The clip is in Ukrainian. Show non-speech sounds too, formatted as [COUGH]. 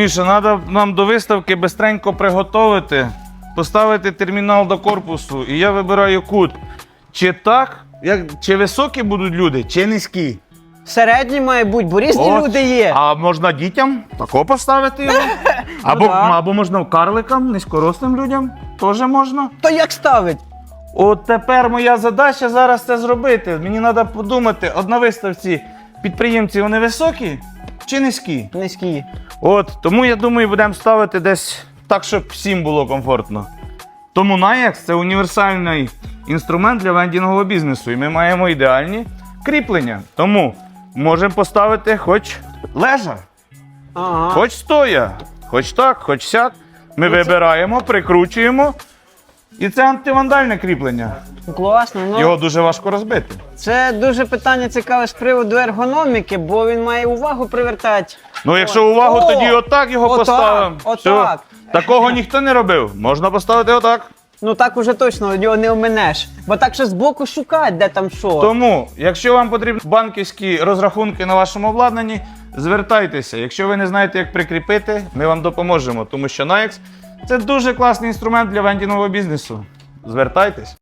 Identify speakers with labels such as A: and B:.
A: Міша, треба нам до виставки бистренько приготувати, поставити термінал до корпусу, і я вибираю кут. Чи так, як, чи високі будуть люди, чи низькі.
B: Середній має бути, бо різні
A: От.
B: люди є.
A: А можна дітям тако поставити його. [LAUGHS] Або,
B: да.
A: або можна карликам, низькорослим людям. Теж можна.
B: То як ставить?
A: От тепер моя задача зараз це зробити. Мені треба подумати, от на виставці підприємці вони високі чи низькі?
B: Низькі.
A: От, тому я думаю, будемо ставити десь так, щоб всім було комфортно. Тому Nayax це універсальний інструмент для вендінгового бізнесу, і ми маємо ідеальні кріплення. Тому можемо поставити хоч лежа,
B: Ага.
A: хоч стоя, хоч так, хоч сяк. Ми вибираємо, прикручуємо. І це антивандальне кріплення.
B: Класно. Ну,
A: Його дуже важко розбити.
B: Це дуже питання цікаве з приводу ергономіки, бо він має увагу привертати.
A: Ну, якщо увагу,
B: О!
A: тоді отак його
B: Отак,
A: поставимо.
B: отак.
A: Такого ніхто не робив. Можна поставити отак.
B: Ну так уже точно його не оминеш. Бо так ще збоку шукати, де там що.
A: Тому, якщо вам потрібні банківські розрахунки на вашому обладнанні, звертайтеся. Якщо ви не знаєте, як прикріпити, ми вам допоможемо, тому що Nayax – це дуже класний інструмент для вендінгового бізнесу. Звертайтесь.